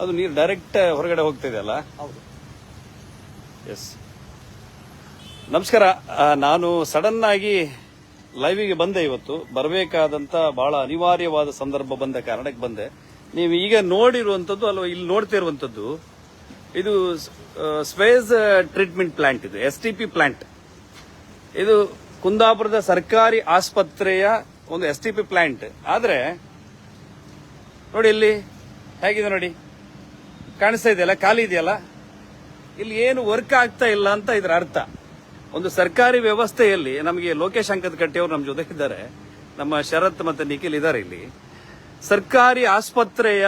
ಅದು ನೀರು ಡೈರೆಕ್ಟ್ ಹೊರಗಡೆ ಹೋಗ್ತಾ ಇದೆ ಅಲ್ಲ? ಹೌದು. ಎಸ್ ನಮಸ್ಕಾರ. ನಾನು ಸಡನ್ ಆಗಿ ಲೈವಿಗೆ ಬಂದೆ ಇವತ್ತು. ಬರಬೇಕಾದಂತ ಬಹಳ ಅನಿವಾರ್ಯವಾದ ಸಂದರ್ಭ ಬಂದ ಕಾರಣಕ್ಕೆ ಬಂದೆ. ನೀವು ಈಗ ನೋಡಿರುವಂತದ್ದು ಅಲ್ವಾ ಇಲ್ಲಿ ನೋಡ್ತಾ ಇರುವಂತದ್ದು ಇದು ಸ್ಪೇಸ್ ಟ್ರೀಟ್ಮೆಂಟ್ ಪ್ಲಾಂಟ್ ಇದು ಎಸ್ ಟಿ ಪಿ ಪ್ಲಾಂಟ್ ಇದು ಕುಂದಾಪುರದ ಸರ್ಕಾರಿ ಆಸ್ಪತ್ರೆಯ ಒಂದು ಎಸ್ ಟಿ ಪಿ ಪ್ಲಾಂಟ್ ಆದ್ರೆ ನೋಡಿ ಇಲ್ಲಿ ಹೇಗಿದೆ ನೋಡಿ. ಕಾಣಿಸ್ತಾ ಇದೆಯಲ್ಲ, ಖಾಲಿ ಇದೆಯಲ್ಲ? ಇಲ್ಲಿ ಏನು ವರ್ಕ್ ಆಗ್ತಾ ಇಲ್ಲ ಅಂತ ಇದರ ಅರ್ಥ. ಒಂದು ಸರ್ಕಾರಿ ವ್ಯವಸ್ಥೆಯಲ್ಲಿ ನಮಗೆ ಲೋಕೇಶ್ ಅಂಕದ ಕಟ್ಟಿಯವರು ನಮ್ಮ ಜೊತೆ ಇದ್ದಾರೆ. ನಮ್ಮ ಶರತ್ ಮತ್ತೆ ನಿಖಿಲ್ ಇದ್ದಾರೆ ಇಲ್ಲಿ. ಸರ್ಕಾರಿ ಆಸ್ಪತ್ರೆಯ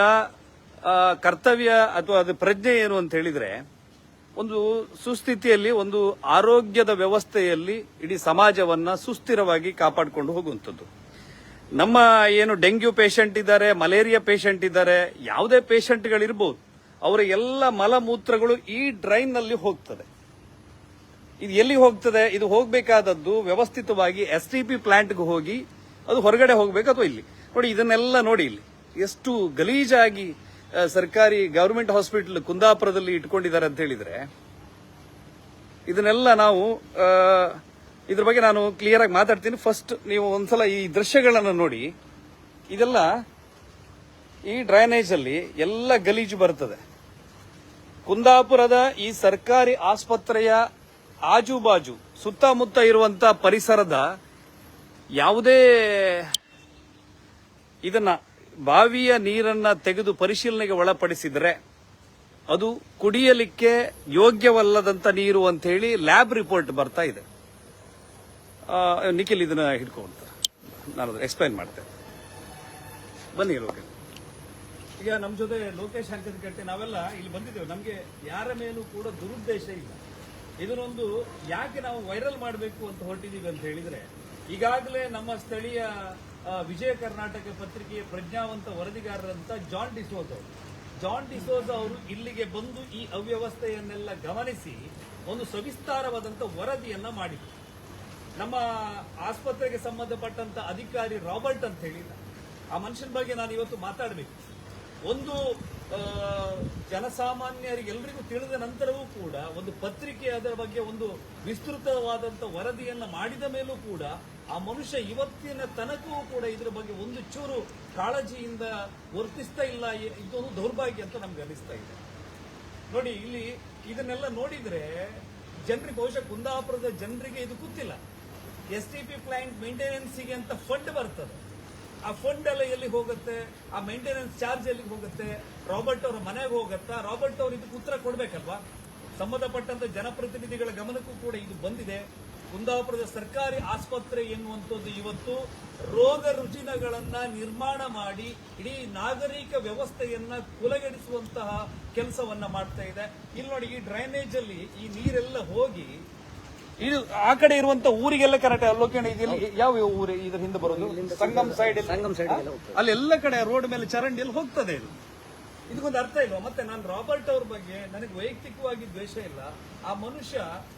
ಕರ್ತವ್ಯ ಅಥವಾ ಅದು ಪ್ರಜ್ಞೆ ಏನು ಅಂತ ಹೇಳಿದ್ರೆ, ಒಂದು ಸುಸ್ಥಿತಿಯಲ್ಲಿ, ಒಂದು ಆರೋಗ್ಯದ ವ್ಯವಸ್ಥೆಯಲ್ಲಿ ಇಡೀ ಸಮಾಜವನ್ನ ಸುಸ್ಥಿರವಾಗಿ ಕಾಪಾಡಿಕೊಂಡು ಹೋಗುವಂಥದ್ದು. ನಮ್ಮ ಏನು ಡೆಂಗ್ಯೂ ಪೇಷಂಟ್ ಇದ್ದಾರೆ, ಮಲೇರಿಯಾ ಪೇಷಂಟ್ ಇದ್ದಾರೆ, ಯಾವುದೇ ಪೇಷಂಟ್ಗಳಿರ್ಬೋದು ಅವರ ಎಲ್ಲ ಮಲಮೂತ್ರಗಳು ಈ ಡ್ರೈನ್ನಲ್ಲಿ ಹೋಗ್ತದೆ. ಇದು ಎಲ್ಲಿ ಹೋಗ್ತದೆ? ಇದು ಹೋಗಬೇಕಾದದ್ದು ವ್ಯವಸ್ಥಿತವಾಗಿ ಎಸ್ ಟಿ ಪಿ ಪ್ಲಾಂಟ್ಗೆ ಹೋಗಿ ಅದು ಹೊರಗಡೆ ಹೋಗಬೇಕು ಅಥವಾ ಇಲ್ಲಿ? ನೋಡಿ, ಇದನ್ನೆಲ್ಲ ನೋಡಿ ಇಲ್ಲಿ. ಎಷ್ಟು ಗಲೀಜಾಗಿ ಸರ್ಕಾರಿ ಗವರ್ಮೆಂಟ್ ಹಾಸ್ಪಿಟಲ್ ಕುಂದಾಪುರದಲ್ಲಿ ಇಟ್ಕೊಂಡಿದ್ದಾರೆ ಅಂತ ಹೇಳಿದ್ರೆ, ಇದನ್ನೆಲ್ಲ ನಾವು ಇದ್ರ ಬಗ್ಗೆ ನಾನು ಕ್ಲಿಯರ್ ಆಗಿ ಮಾತಾಡ್ತೀನಿ. ಫಸ್ಟ್ ನೀವು ಒಂದ್ಸಲ ಈ ದೃಶ್ಯಗಳನ್ನು ನೋಡಿ. ಇದೆಲ್ಲ ಈ ಡ್ರೈನೇಜ್ ಅಲ್ಲಿ ಎಲ್ಲ ಗಲೀಜು ಬರ್ತದೆ. ಕುಂದಾಪುರದ ಈ ಸರ್ಕಾರಿ ಆಸ್ಪತ್ರೆಯ ಆಜುಬಾಜು, ಸುತ್ತಮುತ್ತ ಇರುವಂತ ಪರಿಸರದ ಯಾವುದೇ ಇದನ್ನ ಬಾವಿಯ ನೀರನ್ನ ತೆಗೆದು ಪರಿಶೀಲನೆಗೆ ಒಳಪಡಿಸಿದರೆ ಅದು ಕುಡಿಯಲಿಕ್ಕೆ ಯೋಗ್ಯವಲ್ಲದಂತ ನೀರು ಅಂತ ಹೇಳಿ ಲ್ಯಾಬ್ ರಿಪೋರ್ಟ್ ಬರ್ತಾ ಇದೆ. ನಿಖಿಲ್ ಇದನ್ನ ಹಿಡ್ಕೊಂತ ನಾನು ಎಕ್ಸ್ಪ್ಲೈನ್ ಮಾಡ್ತೇನೆ. ಬನ್ನಿ ಲೋಕೇಶ್ ಈಗ ನಮ್ಮ ಜೊತೆ ಲೋಕೇಶ್ ಕಟ್ಟಿ ನಾವೆಲ್ಲ ಇಲ್ಲಿ ಬಂದಿದ್ದೇವೆ. ನಮಗೆ ಯಾರ ಮೇಲೂ ಕೂಡ ದುರುದ್ದೇಶ ಇಲ್ಲ. ಇದನ್ನೊಂದು ಯಾಕೆ ನಾವು ವೈರಲ್ ಮಾಡಬೇಕು ಅಂತ ಹೊರಟಿದ್ದೀವಿ ಅಂತ ಹೇಳಿದರೆ, ಈಗಾಗಲೇ ನಮ್ಮ ಸ್ಥಳೀಯ ವಿಜಯ ಕರ್ನಾಟಕ ಪತ್ರಿಕೆಯ ಪ್ರಜ್ಞಾವಂತ ವರದಿಗಾರರಂತ ಜಾನ್ ಡಿಸೋಜ್ ಅವರು. ಜಾನ್ ಡಿಸೋಜ್ ಅವರು ಇಲ್ಲಿಗೆ ಬಂದು ಈ ಅವ್ಯವಸ್ಥೆಯನ್ನೆಲ್ಲ ಗಮನಿಸಿ ಒಂದು ಸವಿಸ್ತಾರವಾದಂಥ ವರದಿಯನ್ನು ಮಾಡಿದರು. ನಮ್ಮ ಆಸ್ಪತ್ರೆಗೆ ಸಂಬಂಧಪಟ್ಟಂತ ಅಧಿಕಾರಿ ರಾಬರ್ಟ್ ಅಂತ ಹೇಳಿಲ್ಲ ಆ ಮನುಷ್ಯನ ಬಗ್ಗೆ ನಾನು ಇವತ್ತು ಮಾತಾಡಬೇಕು. ಒಂದು ಜನಸಾಮಾನ್ಯರಿಗೆಲ್ಲರಿಗೂ ತಿಳಿದ ನಂತರವೂ ಕೂಡ ಒಂದು ಪತ್ರಿಕೆ ಅದರ ಬಗ್ಗೆ ಒಂದು ವಿಸ್ತೃತವಾದಂತ ವರದಿಯನ್ನ ಮಾಡಿದ ಮೇಲೂ ಕೂಡ ಆ ಮನುಷ್ಯ ಇವತ್ತಿನ ತನಕವೂ ಕೂಡ ಇದರ ಬಗ್ಗೆ ಒಂದು ಚೂರು ಕಾಳಜಿಯಿಂದ ವರ್ತಿಸ್ತಾ ಇಲ್ಲ. ಇದೊಂದು ದೌರ್ಭಾಗ್ಯ ಅಂತ ನಮ್ಗೆ ಅನಿಸ್ತಾ ಇದೆ. ನೋಡಿ, ಇಲ್ಲಿ ಇದನ್ನೆಲ್ಲ ನೋಡಿದ್ರೆ ಜನರಿಗೆ ಬಹುಶಃ ಕುಂದಾಪುರದ ಜನರಿಗೆ ಇದು ಗೊತ್ತಿಲ್ಲ. ಎಸ್ ಟಿ ಪಿ ಪ್ಲಾಂಟ್ ಮೇಂಟೆನೆನ್ಸಿಗೆ ಅಂತ ಫಂಡ್ ಬರ್ತದೆ. ಆ ಫಂಡ್ ಎಲ್ಲ ಎಲ್ಲಿಗೆ ಹೋಗುತ್ತೆ? ಆ ಮೇಂಟೆನೆನ್ಸ್ ಚಾರ್ಜ್ ಎಲ್ಲಿಗೆ ಹೋಗುತ್ತೆ? ರಾಬರ್ಟ್ ಅವರ ಮನೆಗೆ ಹೋಗುತ್ತಾ? ರಾಬರ್ಟ್ ಅವರು ಇದಕ್ಕೆ ಉತ್ತರ ಕೊಡಬೇಕಲ್ವಾ? ಸಂಬಂಧಪಟ್ಟಂತ ಜನಪ್ರತಿನಿಧಿಗಳ ಗಮನಕ್ಕೂ ಕೂಡ ಇದು ಬಂದಿದೆ. ಕುಂದಾಪುರದ ಸರ್ಕಾರಿ ಆಸ್ಪತ್ರೆ ಎನ್ನುವಂಥದ್ದು ಇವತ್ತು ರೋಗ ರುಜಿನಗಳನ್ನ ನಿರ್ಮಾಣ ಮಾಡಿ ಇಡೀ ನಾಗರಿಕ ವ್ಯವಸ್ಥೆಯನ್ನ ಕುಲಗೆಡಿಸುವಂತಹ ಕೆಲಸವನ್ನ ಮಾಡ್ತಾ ಇದೆ. ಇಲ್ಲಿ ನೋಡಿ ಈ ಡ್ರೈನೇಜ್ ಅಲ್ಲಿ ಈ ನೀರೆಲ್ಲ ಹೋಗಿ ಇದು ಆ ಕಡೆ ಇರುವಂತ ಊರಿಗೆಲ್ಲ ಕರೆಕ್ಟ್ ಲೋಕೇಣ ಯಾವ ಊರು ಇದ್ರ ಹಿಂದೆ ಬರೋದು? ಸಂಗಮ್ ಸೈಡ್ ಸಂಗಮ್ ಸೈಡ್ ಅಲ್ಲಿ ಎಲ್ಲ ಕಡೆ ರೋಡ್ ಮೇಲೆ ಚರಂಡಿಯಲ್ಲಿ ಹೋಗ್ತದೆ ಇದು. ಇದಕ್ಕೊಂದು ಅರ್ಥ ಇಲ್ವಾ? ಮತ್ತೆ ನಾನು ರಾಬರ್ಟ್ ಅವ್ರ ಬಗ್ಗೆ ನನಗೆ ವೈಯಕ್ತಿಕವಾಗಿ ದ್ವೇಷ ಇಲ್ಲ. ಆ ಮನುಷ್ಯ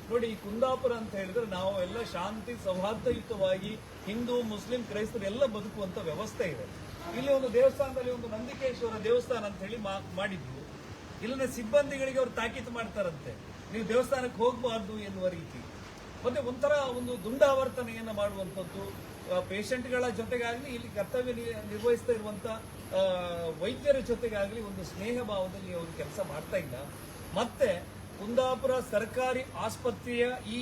ನೋಡಿ ಈ ಕುಂದಾಪುರ ಅಂತ ಹೇಳಿದ್ರೆ ನಾವು ಎಲ್ಲ ಶಾಂತಿ ಸೌಹಾರ್ದಯುತವಾಗಿ ಹಿಂದೂ ಮುಸ್ಲಿಂ ಕ್ರೈಸ್ತರು ಎಲ್ಲ ಬದುಕುವಂತ ವ್ಯವಸ್ಥೆ ಇದೆ. ಇಲ್ಲಿ ಒಂದು ದೇವಸ್ಥಾನದಲ್ಲಿ ಒಂದು ನಂದಿಕೇಶ್ವರ ದೇವಸ್ಥಾನ ಅಂತ ಹೇಳಿ ಮಾ- ಮಾಡಿದ್ದು. ಇಲ್ಲಿನ ಸಿಬ್ಬಂದಿಗಳಿಗೆ ಅವರು ತಾಕೀತು ಮಾಡ್ತಾರಂತೆ. ನೀವು ದೇವಸ್ಥಾನಕ್ಕೆ ಹೋಗಬಾರ್ದು ಎನ್ನುವ ರೀತಿ. ಮತ್ತೆ ಒಂಥರ ಒಂದು ದುಂಡಾವರ್ತನೆಯನ್ನು ಮಾಡುವಂಥದ್ದು ಪೇಷಂಟ್ಗಳ ಜೊತೆಗಾಗಲಿ, ಇಲ್ಲಿ ಕರ್ತವ್ಯ ನಿರ್ವಹಿಸ್ತಾ ಇರುವಂಥ ವೈದ್ಯರ ಜೊತೆಗಾಗಲಿ ಒಂದು ಸ್ನೇಹ ಭಾವದಲ್ಲಿ ಅವರು ಕೆಲಸ ಮಾಡ್ತಾ ಇಲ್ಲ. ಮತ್ತೆ ಕುಂದಾಪುರ ಸರ್ಕಾರಿ ಆಸ್ಪತ್ರೆಯ ಈ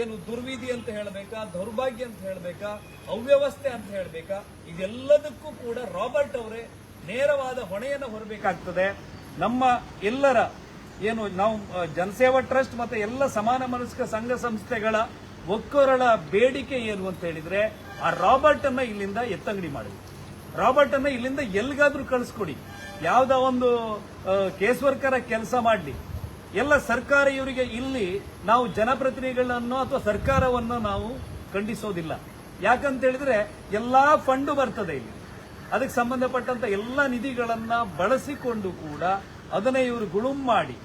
ಏನು ದುರ್ವಿಧಿ ಅಂತ ಹೇಳಬೇಕಾ, ದೌರ್ಭಾಗ್ಯ ಅಂತ ಹೇಳಬೇಕಾ, ಅವ್ಯವಸ್ಥೆ ಅಂತ ಹೇಳಬೇಕಾ, ಇದೆಲ್ಲದಕ್ಕೂ ಕೂಡ ರಾಬರ್ಟ್ ಅವರೇ ನೇರವಾದ ಹೊಣೆಯನ್ನು ಹೊರಬೇಕಾಗ್ತದೆ. ನಮ್ಮ ಎಲ್ಲರ ಏನು ನಾವು ಜನಸೇವಾ ಟ್ರಸ್ಟ್ ಮತ್ತೆ ಎಲ್ಲ ಸಮಾನ ಮನಸ್ಕ ಸಂಘ ಸಂಸ್ಥೆಗಳ ಒಕ್ಕೊರಳ ಬೇಡಿಕೆ ಏನು ಅಂತ ಹೇಳಿದ್ರೆ, ಆ ರಾಬರ್ಟ್ ಅನ್ನ ಇಲ್ಲಿಂದ ಎತ್ತಂಗಡಿ ಮಾಡಬೇಕು ರಾಬರ್ಟ್ ಅನ್ನ ಇಲ್ಲಿಂದ ಎಲ್ಗಾದ್ರೂ ಕಳಿಸ್ಕೊಡಿ. ಯಾವ್ದ ಒಂದು ಕೇಸ್ ವರ್ಕರ ಕೆಲಸ ಮಾಡಲಿ. ಎಲ್ಲ ಸರ್ಕಾರ ಇವರಿಗೆ ಇಲ್ಲಿ ನಾವು ಜನಪ್ರತಿನಿಧಿಗಳನ್ನು ಅಥವಾ ಸರ್ಕಾರವನ್ನು ನಾವು ಖಂಡಿಸೋದಿಲ್ಲ. ಯಾಕಂತ ಹೇಳಿದ್ರೆ, ಎಲ್ಲಾ ಫಂಡ್ ಬರ್ತದೆ ಇಲ್ಲಿ. ಅದಕ್ಕೆ ಸಂಬಂಧಪಟ್ಟಂತ ಎಲ್ಲ ನಿಧಿಗಳನ್ನು ಬಳಸಿಕೊಂಡು ಕೂಡ ಅದನ್ನ ಇವರು ಗುಳುಂ ಮಾಡಿ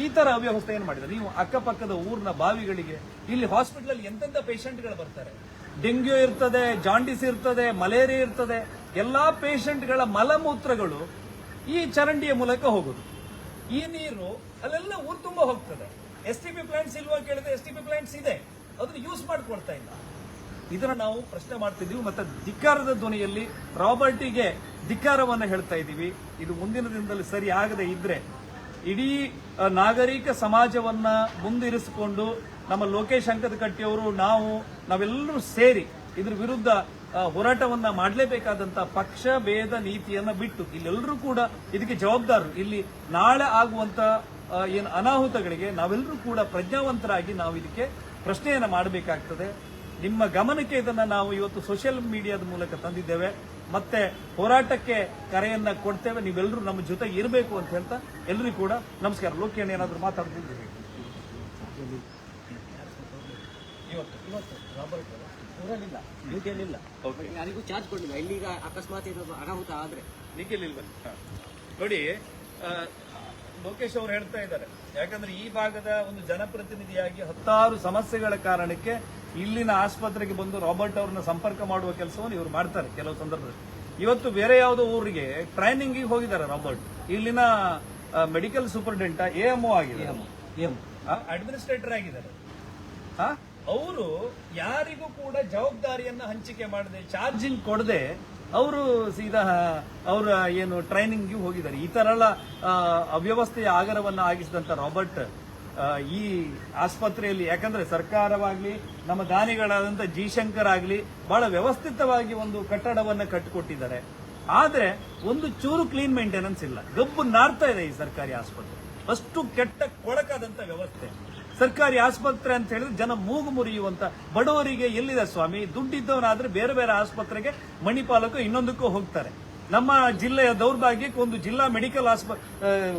ಈ ತರ ಏನು ಮಾಡಿದ್ದಾರೆ. ನೀವು ಅಕ್ಕಪಕ್ಕದ ಊರಿನ ಬಾವಿಗಳಿಗೆ, ಇಲ್ಲಿ ಹಾಸ್ಪಿಟಲ್ ಎಂತೆಂತ ಪೇಷಂಟ್ಗಳು ಬರ್ತಾರೆ. ಡೆಂಗ್ಯೂ ಇರ್ತದೆ ಜಾಂಡಿಸ್ ಇರ್ತದೆ ಮಲೇರಿಯಾ ಇರ್ತದೆ, ಎಲ್ಲಾ ಪೇಷಂಟ್ಗಳ ಮಲಮೂತ್ರಗಳು ಈ ಚರಂಡಿಯ ಮೂಲಕ ಹೋಗುದು. ಈ ನೀರು ಅಲ್ಲೆಲ್ಲ ಊರು ತುಂಬ ಹೋಗ್ತದೆ. ಎಸ್ ಟಿ ಪಿ ಪ್ಲಾಂಟ್ಸ್ ಇಲ್ವಾ ಕೇಳಿದ್ರೆ ಎಸ್ ಟಿ ಪಿ ಪ್ಲಾಂಟ್ಸ್ ಇದೆ. ಅದನ್ನ ಯೂಸ್ ಮಾಡ್ಕೊಳ್ತಾ ಇಲ್ಲ. ಇದನ್ನ ನಾವು ಪ್ರಶ್ನೆ ಮಾಡ್ತಿದ್ದೀವಿ ಮತ್ತೆ ಧಿಕ್ಕಾರದ ಧ್ವನಿಯಲ್ಲಿ ರಾಬರ್ಟಿಗೆ ಧಿಕ್ಕಾರವನ್ನು ಹೇಳ್ತಾ ಇದ್ದೀವಿ. ಇದು ಮುಂದಿನ ದಿನದಲ್ಲಿ ಸರಿ ಆಗದೆ ಇದ್ರೆ ಇಡೀ ನಾಗರಿಕ ಸಮಾಜವನ್ನ ಮುಂದಿರಿಸಿಕೊಂಡು ನಮ್ಮ ಲೋಕೇಶ್ ಅಂಕದಕಟ್ಟಿಯವರು ನಾವು, ನಾವೆಲ್ಲರೂ ಸೇರಿ ಇದ್ರ ವಿರುದ್ಧ ಹೋರಾಟವನ್ನ ಮಾಡಲೇಬೇಕಾದಂತ ಪಕ್ಷ, ಭೇದ ನೀತಿಯನ್ನ ಬಿಟ್ಟು ಇಲ್ಲೆಲ್ಲರೂ ಕೂಡ ಇದಕ್ಕೆ ಜವಾಬ್ದಾರರು. ಇಲ್ಲಿ ನಾಳೆ ಆಗುವಂತ ಏನು ಅನಾಹುತಗಳಿಗೆ ನಾವೆಲ್ಲರೂ ಕೂಡ ಪ್ರಜ್ಞಾವಂತರಾಗಿ ನಾವು ಇದಕ್ಕೆ ಪ್ರಶ್ನೆಯನ್ನ ಮಾಡಬೇಕಾಗ್ತದೆ. ನಿಮ್ಮ ಗಮನಕ್ಕೆ ಇದನ್ನು ನಾವು ಇವತ್ತು ಸೋಷಿಯಲ್ ಮೀಡಿಯಾದ ಮೂಲಕ ತಂದಿದ್ದೇವೆ. ಮತ್ತೆ ಹೋರಾಟಕ್ಕೆ ಕರೆಯನ್ನ ಕೊಡ್ತೇವೆ. ನೀವೆಲ್ಲರೂ ನಮ್ಮ ಜೊತೆ ಇರಬೇಕು ಅಂತ ಹೇಳ್ತಾ ಎಲ್ಲರೂ ಕೂಡ ನಮಸ್ಕಾರ. ಲೋಕಿಯಣ್ಣ ಏನಾದರೂ ಮಾತಾಡ್ತಿದ್ದೀವಿ ಯಾರಿಗೂ ಚಾರ್ಜ್ ಕೊಡಲಿಲ್ಲ. ಇಲ್ಲಿಗ ಅಕಸ್ಮಾತ್ ಅನಾಹುತ ಆದ್ರೆ. ನೋಡಿ ಲೋಕೇಶ್ ಅವರು ಹೇಳ್ತಾ ಇದ್ದಾರೆ. ಯಾಕಂದ್ರೆ ಈ ಭಾಗದ ಒಂದು ಜನಪ್ರತಿನಿಧಿಯಾಗಿ ಹತ್ತಾರು ಸಮಸ್ಯೆಗಳ ಕಾರಣಕ್ಕೆ ಇಲ್ಲಿನ ಆಸ್ಪತ್ರೆಗೆ ಬಂದು ರಾಬರ್ಟ್ ಅವ್ರನ್ನ ಸಂಪರ್ಕ ಮಾಡುವ ಕೆಲಸವನ್ನು ಇವರು ಮಾಡ್ತಾರೆ ಕೆಲವು ಸಂದರ್ಭದಲ್ಲಿ. ಇವತ್ತು ಬೇರೆ ಯಾವುದೋ ಊರಿಗೆ ಟ್ರೈನಿಂಗ್ ಹೋಗಿದ್ದಾರೆ ರಾಬರ್ಟ್. ಇಲ್ಲಿನ ಮೆಡಿಕಲ್ ಸೂಪರಿಂಟೆಂಟ್ ಎ ಎಂ ಆಗಿದೆ ಏಮ್ ಅಡ್ಮಿನಿಸ್ಟ್ರೇಟರ್ ಆಗಿದ್ದಾರೆ. ಅವರು ಯಾರಿಗೂ ಕೂಡ ಜವಾಬ್ದಾರಿಯನ್ನ ಹಂಚಿಕೆ ಮಾಡದೆ ಚಾರ್ಜಿಂಗ್ ಕೊಡದೆ ಅವರು ಸೀದಾ ಅವರ ಏನು ಟ್ರೈನಿಂಗ್ ಹೋಗಿದ್ದಾರೆ. ಈ ತರ ಎಲ್ಲ ಅವ್ಯವಸ್ಥೆಯ ಆಗರವನ್ನು ಆಗಿಸಿದಂತ ರಾಬರ್ಟ್ ಈ ಆಸ್ಪತ್ರೆಯಲ್ಲಿ, ಯಾಕಂದ್ರೆ ಸರ್ಕಾರವಾಗ್ಲಿ, ನಮ್ಮ ದಾನಿಗಳಾದಂತ ಜಿ ಶಂಕರ್ ಆಗ್ಲಿ ಬಹಳ ವ್ಯವಸ್ಥಿತವಾಗಿ ಒಂದು ಕಟ್ಟಡವನ್ನ ಕಟ್ಟಿಕೊಟ್ಟಿದ್ದಾರೆ. ಆದ್ರೆ ಒಂದು ಚೂರು ಕ್ಲೀನ್ ಮೇಂಟೆನೆನ್ಸ್ ಇಲ್ಲ. ಗಬ್ಬು ನಾರ್ತಾ ಇದೆ ಈ ಸರ್ಕಾರಿ ಆಸ್ಪತ್ರೆ. ಅಷ್ಟು ಕೆಟ್ಟ ಕೊಳಕಾದಂತ ವ್ಯವಸ್ಥೆ. ಸರ್ಕಾರಿ ಆಸ್ಪತ್ರೆ ಅಂತ ಹೇಳಿದ್ರೆ ಜನ ಮೂಗು ಮುರಿಯುವಂತ ಬಡವರಿಗೆ ಎಲ್ಲಿದೆ ಸ್ವಾಮಿ? ದುಡ್ಡಿದ್ದವನಾದ್ರೆ ಬೇರೆ ಬೇರೆ ಆಸ್ಪತ್ರೆಗೆ ಮಣಿಪಾಲಕ್ಕೂ ಇನ್ನೊಂದಕ್ಕೂ ಹೋಗ್ತಾರೆ. ನಮ್ಮ ಜಿಲ್ಲೆಯ ದೌರ್ಭಾಗ್ಯಕ್ಕೆ ಒಂದು ಜಿಲ್ಲಾ ಮೆಡಿಕಲ್ ಆಸ್ಪ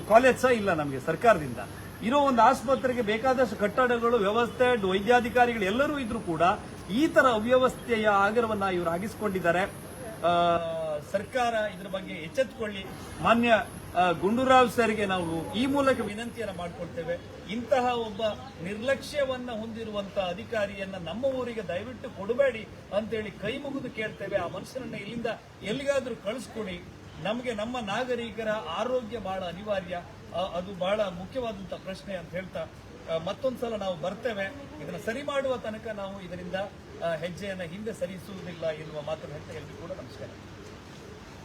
ಕಾಲೇಜ್ ಸಹ ಇಲ್ಲ ನಮಗೆ ಸರ್ಕಾರದಿಂದ. ಇರೋ ಒಂದು ಆಸ್ಪತ್ರೆಗೆ ಬೇಕಾದಷ್ಟು ಕಟ್ಟಡಗಳು, ವ್ಯವಸ್ಥೆ, ವೈದ್ಯಾಧಿಕಾರಿಗಳು ಎಲ್ಲರೂ ಇದ್ರೂ ಕೂಡ ಈ ತರ ಅವ್ಯವಸ್ಥೆಯ ಆಗರವನ್ನ ಇವರು ಆಗಿಸಿಕೊಂಡಿದ್ದಾರೆ. ಸರ್ಕಾರ ಇದ್ರ ಬಗ್ಗೆ ಎಚ್ಚೆತ್ತುಕೊಳ್ಳಿ ಮಾನ್ಯ ಗುಂಡೂರಾವ್ ಸರ್ಗೆ ನಾವು ಈ ಮೂಲಕ ವಿನಂತಿಯನ್ನು ಮಾಡಿಕೊಡ್ತೇವೆ. ಇಂತಹ ಒಬ್ಬ ನಿರ್ಲಕ್ಷ್ಯವನ್ನ ಹೊಂದಿರುವಂತ ಅಧಿಕಾರಿಯನ್ನ ನಮ್ಮ ಊರಿಗೆ ದಯವಿಟ್ಟು ಕೊಡಬೇಡಿ ಅಂತೇಳಿ ಕೈ ಮುಗಿದು ಕೇಳ್ತೇವೆ. ಆ ಮನುಷ್ಯನನ್ನ ಇಲ್ಲಿಂದ ಎಲ್ಲಿಗಾದ್ರೂ ಕಳಿಸ್ಕೊಡಿ. ನಮಗೆ ನಮ್ಮ ನಾಗರಿಕರ ಆರೋಗ್ಯ ಬಹಳ ಅನಿವಾರ್ಯ. ಅದು ಬಹಳ ಮುಖ್ಯವಾದಂತಹ ಪ್ರಶ್ನೆ ಅಂತ ಹೇಳ್ತಾ ಮತ್ತೊಂದ್ಸಲ ನಾವು ಬರ್ತೇವೆ. ಇದನ್ನ ಸರಿ ಮಾಡುವ ತನಕ ನಾವು ಇದರಿಂದ ಹೆಜ್ಜೆಯನ್ನು ಹಿಂದೆ ಸರಿಸುವುದಿಲ್ಲ ಎನ್ನುವ ಮಾತನ್ನು ಹೇಳ್ತಾ ಎಲ್ರಿಗೂ ಕೂಡ ನಮಸ್ಕಾರ.